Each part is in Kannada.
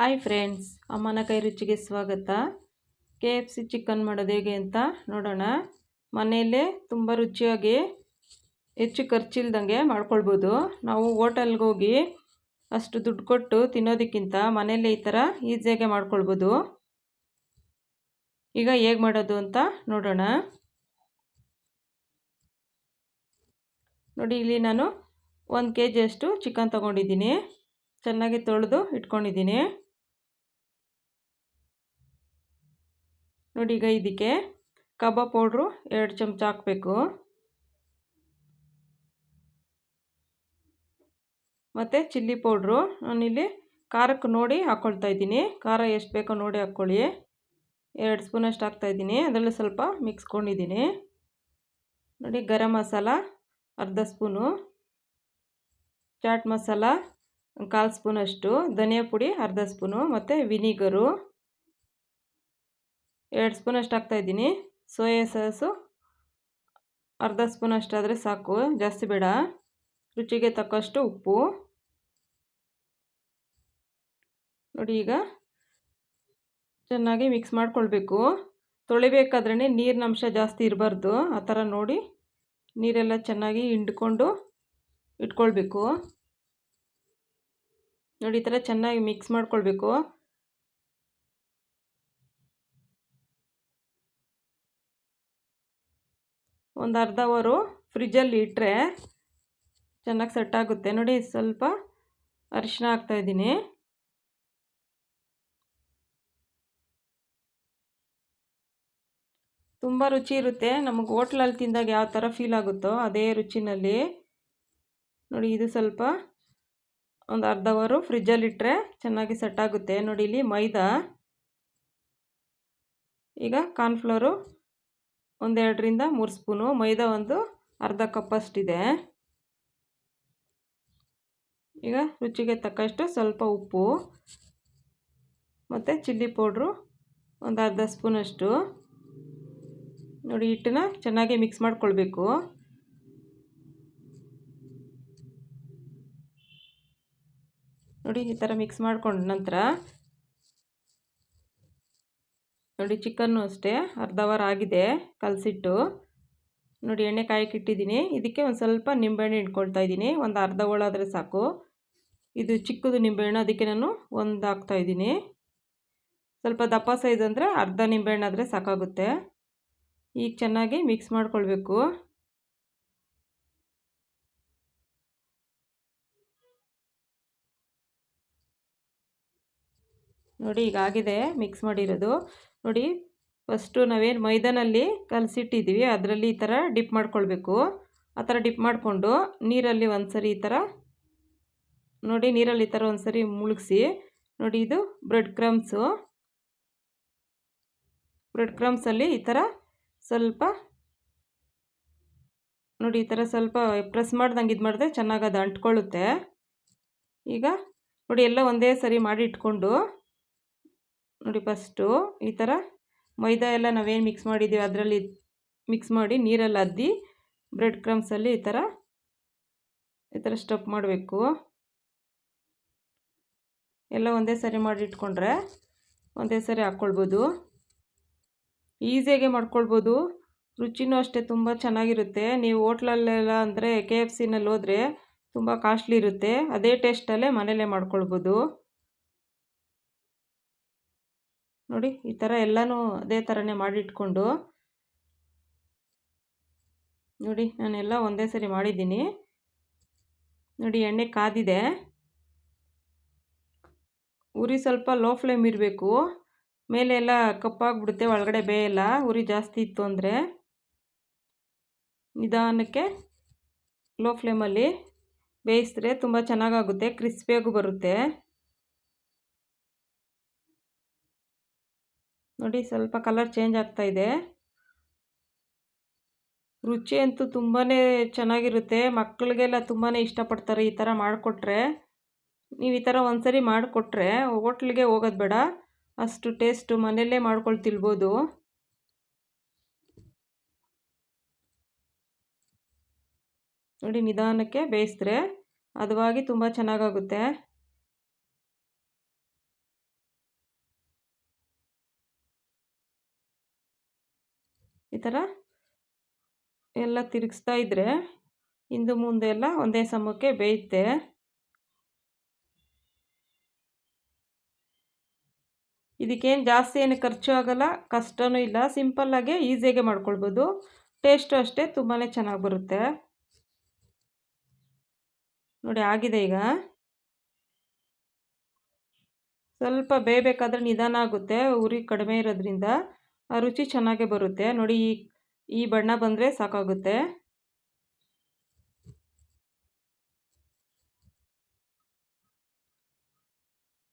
ಹಾಯ್ ಫ್ರೆಂಡ್ಸ್ ಅಮ್ಮನ ಕೈ ರುಚಿಗೆ ಸ್ವಾಗತ. ಕೆ ಎಫ್ ಸಿ ಚಿಕನ್ ಮಾಡೋದು ಹೇಗೆ ಅಂತ ನೋಡೋಣ. ಮನೆಯಲ್ಲೇ ತುಂಬ ರುಚಿಯಾಗಿ ಹೆಚ್ಚು ಖರ್ಚಿಲ್ದಂಗೆ ಮಾಡ್ಕೊಳ್ಬೋದು. ನಾವು ಹೋಟೆಲ್ಗೆ ಹೋಗಿ ಅಷ್ಟು ದುಡ್ಡು ಕೊಟ್ಟು ತಿನ್ನೋದಕ್ಕಿಂತ ಮನೆಯಲ್ಲೇ ಈ ಥರ ಈಸಿಯಾಗೆ ಮಾಡ್ಕೊಳ್ಬೋದು. ಈಗ ಹೇಗೆ ಮಾಡೋದು ಅಂತ ನೋಡೋಣ. ನೋಡಿ, ಇಲ್ಲಿ ನಾನು ಒಂದು ಕೆ ಜಿಯಷ್ಟು ಚಿಕನ್ ತೊಗೊಂಡಿದ್ದೀನಿ. ಚೆನ್ನಾಗಿ ತೊಳೆದು ಇಟ್ಕೊಂಡಿದ್ದೀನಿ. ನೋಡಿ ಈಗ ಇದಕ್ಕೆ ಕಬಾಬ್ ಪೌಡ್ರು ಎರಡು ಚಮಚ ಹಾಕಬೇಕು. ಮತ್ತು ಚಿಲ್ಲಿ ಪೌಡ್ರು ನಾನಿಲ್ಲಿ ಖಾರಕ್ಕೆ ನೋಡಿ ಹಾಕ್ಕೊಳ್ತಾ ಇದ್ದೀನಿ. ಖಾರ ಎಷ್ಟು ಬೇಕೋ ನೋಡಿ ಹಾಕ್ಕೊಳ್ಳಿ. ಎರಡು ಸ್ಪೂನಷ್ಟು ಹಾಕ್ತಾಯಿದ್ದೀನಿ ಅದರಲ್ಲಿ ಸ್ವಲ್ಪ ಮಿಕ್ಸ್ಕೊಂಡಿದ್ದೀನಿ. ನೋಡಿ ಗರಂ ಮಸಾಲ ಅರ್ಧ ಸ್ಪೂನು. ಚಾಟ್ ಮಸಾಲ ಕಾಲು ಸ್ಪೂನಷ್ಟು. ಧನಿಯಾ ಪುಡಿ ಅರ್ಧ ಸ್ಪೂನು. ಮತ್ತು ವಿನಿಗರು. ಎರಡು ಸ್ಪೂನಷ್ಟು ಹಾಕ್ತಾಯಿದ್ದೀನಿ ಸೋಯಾ ಸಾಸು ಅರ್ಧ ಸ್ಪೂನ್ ಅಷ್ಟಾದರೆ ಸಾಕು. ಜಾಸ್ತಿ ಬೇಡ. ರುಚಿಗೆ ತಕ್ಕಷ್ಟು ಉಪ್ಪು. ನೋಡಿ ಈಗ ಚೆನ್ನಾಗಿ ಮಿಕ್ಸ್ ಮಾಡ್ಕೊಳ್ಬೇಕು. ತೊಳಿಬೇಕಾದ್ರೆ ನೀರಿನ ಅಂಶ ಜಾಸ್ತಿ ಇರಬಾರ್ದು. ಆ ಥರ ನೋಡಿ ನೀರೆಲ್ಲ ಚೆನ್ನಾಗಿ ಹಿಂಡ್ಕೊಂಡು ಇಟ್ಕೊಳ್ಬೇಕು. ನೋಡಿ ಈ ಥರ ಚೆನ್ನಾಗಿ ಮಿಕ್ಸ್ ಮಾಡ್ಕೊಳ್ಬೇಕು. ಒಂದು ಅರ್ಧ ಅವರು ಫ್ರಿಜ್ಜಲ್ಲಿ ಇಟ್ಟರೆ ಚೆನ್ನಾಗಿ ಸೆಟ್ ಆಗುತ್ತೆ. ನೋಡಿ, ಸ್ವಲ್ಪ ಅರಿಶಿನ ಹಾಕ್ತಾಯಿದ್ದೀನಿ ತುಂಬ ರುಚಿ ಇರುತ್ತೆ. ನಮಗೆ ಹೋಟ್ಲಲ್ಲಿ ತಿಂದಾಗ ಯಾವ ಥರ ಫೀಲ್ ಆಗುತ್ತೋ ಅದೇ ರುಚಿನಲ್ಲಿ. ನೋಡಿ, ಇದು ಸ್ವಲ್ಪ ಒಂದು ಅರ್ಧ ಅವರು ಫ್ರಿಜ್ಜಲ್ಲಿಟ್ಟರೆ ಚೆನ್ನಾಗಿ ಸೆಟ್ ಆಗುತ್ತೆ. ನೋಡಿ, ಇಲ್ಲಿ ಮೈದಾ, ಈಗ ಕಾರ್ನ್ಫ್ಲೋರು ಒಂದೆರಡರಿಂದ ಮೂರು ಸ್ಪೂನು, ಮೈದಾ ಒಂದು ಅರ್ಧ ಕಪ್ಪಷ್ಟಿದೆ ಈಗ ರುಚಿಗೆ ತಕ್ಕಷ್ಟು ಸ್ವಲ್ಪ ಉಪ್ಪು ಮತ್ತು ಚಿಲ್ಲಿ ಪೌಡ್ರು ಒಂದು ಅರ್ಧ ಸ್ಪೂನಷ್ಟು. ನೋಡಿ, ಹಿಟ್ಟನ್ನ ಚೆನ್ನಾಗಿ ಮಿಕ್ಸ್ ಮಾಡ್ಕೊಳ್ಬೇಕು. ನೋಡಿ, ಈ ಥರ ಮಿಕ್ಸ್ ಮಾಡ್ಕೊಂಡ ನಂತರ ನೋಡಿ ಚಿಕನ್ನು ಅಷ್ಟೇ, ಅರ್ಧ ಅವರ್ ಆಗಿದೆ ಕಲಸಿಟ್ಟು. ನೋಡಿ ಎಣ್ಣೆ ಕಾಯಕ್ಕೆ ಇಟ್ಟಿದ್ದೀನಿ ಇದಕ್ಕೆ ಒಂದು ಸ್ವಲ್ಪ ನಿಂಬೆಹಣ್ಣು ಇಟ್ಕೊಳ್ತಾ ಇದ್ದೀನಿ. ಒಂದು ಅರ್ಧ ಹೋಳಾದರೆ ಸಾಕು. ಇದು ಚಿಕ್ಕದು ನಿಂಬೆಹಣ್ಣು, ಅದಕ್ಕೆ ನಾನು ಒಂದು ಹಾಕ್ತಾಯಿದ್ದೀನಿ ಸ್ವಲ್ಪ ದಪ್ಪ ಸೈಜ್ ಅಂದರೆ ಅರ್ಧ ನಿಂಬೆಹಣ್ಣು ಆದರೆ ಸಾಕಾಗುತ್ತೆ. ಈಗ ಚೆನ್ನಾಗಿ ಮಿಕ್ಸ್ ಮಾಡ್ಕೊಳ್ಬೇಕು. ನೋಡಿ ಈಗ ಆಗಿದೆ ಮಿಕ್ಸ್ ಮಾಡಿರೋದು. ನೋಡಿ ಫಸ್ಟು ನಾವೇನು ಮೈದಾನಲ್ಲಿ ಕಲಸಿಟ್ಟಿದ್ದೀವಿ ಅದರಲ್ಲಿ ಈ ಥರ ಡಿಪ್ ಮಾಡ್ಕೊಳ್ಬೇಕು. ಆ ಥರ ಡಿಪ್ ಮಾಡಿಕೊಂಡು ನೀರಲ್ಲಿ ಒಂದು ಸರಿ ಈ ಥರ ನೋಡಿ ನೀರಲ್ಲಿ ಈ ಥರ ಒಂದು ಸರಿ ಮುಳುಗಿಸಿ, ನೋಡಿ ಇದು ಬ್ರೆಡ್ ಕ್ರಮ್ಸು ಬ್ರೆಡ್ ಕ್ರಮ್ಸಲ್ಲಿ ಈ ಥರ ಸ್ವಲ್ಪ, ನೋಡಿ ಈ ಥರ ಸ್ವಲ್ಪ ಪ್ರೆಸ್ ಮಾಡ್ದಂಗೆ ಇದು ಮಾಡಿದ್ರೆ ಚೆನ್ನಾಗಿ ಅದು ಅಂಟ್ಕೊಳ್ಳುತ್ತೆ. ಈಗ ನೋಡಿ ಎಲ್ಲ ಒಂದೇ ಸರಿ ಮಾಡಿ ಇಟ್ಕೊಂಡು ನೋಡಿ ಫಸ್ಟು ಈ ಥರ ಮೈದಾ ಎಲ್ಲ ನಾವೇನು ಮಿಕ್ಸ್ ಮಾಡಿದ್ದೀವಿ ಅದರಲ್ಲಿ ಮಿಕ್ಸ್ ಮಾಡಿ ನೀರಲ್ಲಿ ಅದ್ದಿ ಬ್ರೆಡ್ ಕ್ರಮ್ಸಲ್ಲಿ ಈ ಥರ ಈ ಥರ ಸ್ಟಪ್ ಮಾಡಬೇಕು. ಎಲ್ಲ ಒಂದೇ ಸರಿ ಮಾಡಿ ಇಟ್ಕೊಂಡ್ರೆ ಒಂದೇ ಸರಿ ಹಾಕ್ಕೊಳ್ಬೋದು ಈಸಿಯಾಗೆ ಮಾಡ್ಕೊಳ್ಬೋದು. ರುಚಿನೂ ಅಷ್ಟೇ ತುಂಬ ಚೆನ್ನಾಗಿರುತ್ತೆ. ನೀವು ಹೋಟ್ಲಲ್ಲೆಲ್ಲ ಅಂದರೆ ಕೆ ಎಫ್ ಸಿನಲ್ಲಿ ಹೋದರೆ ತುಂಬ ಕಾಸ್ಟ್ಲಿ ಇರುತ್ತೆ. ಅದೇ ಟೇಸ್ಟಲ್ಲೇ ಮನೇಲೇ ಮಾಡ್ಕೊಳ್ಬೋದು. ನೋಡಿ, ಈ ಥರ ಎಲ್ಲನೂ ಅದೇ ಥರನೇ ಮಾಡಿಟ್ಕೊಂಡು ನೋಡಿ, ನಾನೆಲ್ಲ ಒಂದೇ ಸರಿ ಮಾಡಿದ್ದೀನಿ. ನೋಡಿ, ಎಣ್ಣೆ ಕಾದಿದೆ. ಉರಿ ಸ್ವಲ್ಪ ಲೋ ಫ್ಲೇಮ್ ಇರಬೇಕು. ಮೇಲೆ ಎಲ್ಲ ಕಪ್ಪಾಗ್ಬಿಡುತ್ತೆ, ಒಳಗಡೆ ಬೇಯಲ್ಲ, ಉರಿ ಜಾಸ್ತಿ ಇತ್ತು ಅಂದರೆ. ನಿಧಾನಕ್ಕೆ ಲೋ ಫ್ಲೇಮಲ್ಲಿ ಬೇಯಿಸಿದ್ರೆ ತುಂಬ ಚೆನ್ನಾಗಾಗುತ್ತೆ, ಕ್ರಿಸ್ಪಿಯಾಗೂ ಬರುತ್ತೆ. ನೋಡಿ ಸ್ವಲ್ಪ ಕಲರ್ ಚೇಂಜ್ ಆಗ್ತಾ ಇದೆ. ರುಚಿ ಅಂತೂ ತುಂಬಾ ಚೆನ್ನಾಗಿರುತ್ತೆ. ಮಕ್ಕಳಿಗೆಲ್ಲ ತುಂಬಾ ಇಷ್ಟಪಡ್ತಾರೆ ಈ ಥರ ಮಾಡಿಕೊಟ್ರೆ. ನೀವು ಈ ಥರ ಒಂದ್ಸರಿ ಮಾಡಿಕೊಟ್ರೆ ಹೋಟ್ಲಿಗೆ ಹೋಗೋದು ಬೇಡ. ಅಷ್ಟು ಟೇಸ್ಟು ಮನೆಯಲ್ಲೇ ಮಾಡ್ಕೊಂಡು ತಿಳ್ಬೋದು. ನೋಡಿ ನಿಧಾನಕ್ಕೆ ಬೇಯಿಸಿದ್ರೆ ಹದವಾಗಿ ತುಂಬ ಚೆನ್ನಾಗಾಗುತ್ತೆ. ಈ ಥರ ಎಲ್ಲ ತಿರುಗಿಸ್ತಾ ಇದ್ದರೆ ಹಿಂದು ಮುಂದೆ ಎಲ್ಲ ಒಂದೇ ಸಮಕ್ಕೆ ಬೇಯುತ್ತೆ ಇದಕ್ಕೇನು ಜಾಸ್ತಿ ಏನು ಖರ್ಚು ಆಗೋಲ್ಲ ಕಷ್ಟವೂ ಇಲ್ಲ ಸಿಂಪಲ್ಲಾಗೆ ಈಸಿಯಾಗೆ ಮಾಡ್ಕೊಳ್ಬೋದು. ಟೇಸ್ಟು ಅಷ್ಟೇ ತುಂಬಾ ಚೆನ್ನಾಗಿ ಬರುತ್ತೆ. ನೋಡಿ ಆಗಿದೆ ಈಗ. ಸ್ವಲ್ಪ ಬೇಯಬೇಕಾದ್ರೆ ನಿಧಾನ ಆಗುತ್ತೆ, ಉರಿ ಕಡಿಮೆ ಇರೋದ್ರಿಂದ. ರುಚಿ ಚೆನ್ನಾಗೇ ಬರುತ್ತೆ. ನೋಡಿ, ಈ ಈ ಬಣ್ಣ ಬಂದರೆ ಸಾಕಾಗುತ್ತೆ.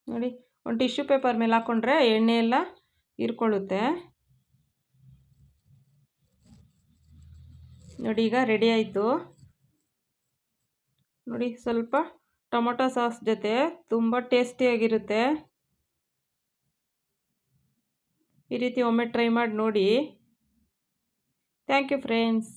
ನೋಡಿ, ಒಂದು ಟಿಶ್ಯೂ ಪೇಪರ್ ಮೇಲೆ ಹಾಕ್ಕೊಂಡ್ರೆ ಎಣ್ಣೆ ಎಲ್ಲ ಹೀರ್ಕೊಳ್ಳುತ್ತೆ. ನೋಡಿ, ಈಗ ರೆಡಿ ಆಯಿತು. ನೋಡಿ, ಸ್ವಲ್ಪ ಟೊಮೊಟೊ ಸಾಸ್ ಜೊತೆ ತುಂಬ ಟೇಸ್ಟಿಯಾಗಿರುತ್ತೆ. ಈ ರೀತಿ ಒಮ್ಮೆ ಟ್ರೈ ಮಾಡಿ ನೋಡಿ. Thank you friends